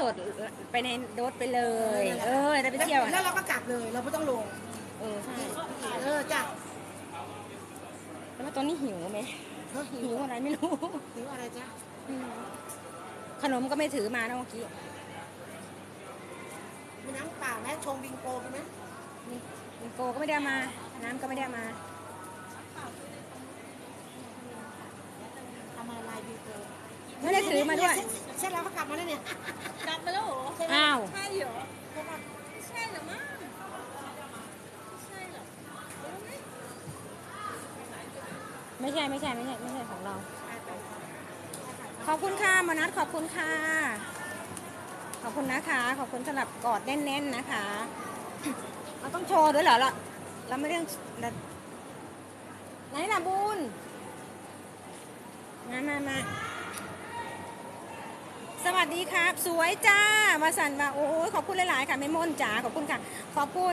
สดไปในโดสไปเลย เออได้ไปเที่ยวแล้วเราก็กลับเลยเราไม่ต้องลง เออใช่เออจ้ะแล้วตอนนี้หิวไหมเฮ้ยหิหิววอะไรไม่รู้ หิวอะไรจ๊ะขนมก็ไม่ถือมานะเมื่อกี้มีน้ำเปล่าไหมชงบิงโกกันไหมมิงโกก็ไม่ได้เอามา น้ำก็ไม่ได้เอามา ทำมาลายบิงโก ไม่ได้ถือมาด้วย เสร็จแล้วก็กลับมาแล้วเนี่ยกลับมาแล้วเหรออ้าว ใช่เหรอไม่ใช่เหรอมั้งไม่ใช่เหรอไม่ใช่ไม่ใช่ไม่ใช่ไม่ใช่ของเรา ขอบคุณค่ะมานัทขอบคุณค่ะ ขอบคุณนะคะ ขอบคุณสำหรับกอดแน่น ๆนะคะเราต้องโชว์ด้วยเหรอเราเราไม่เรื่องไหนล่ะบุญมามามา สวัสดีครับ สวยจ้า มาสั่นมาโอ้ยขอบคุณหลาย ๆ ค่ะแม่ม่นจ๋าขอบคุณค่ะ ขอบคุณ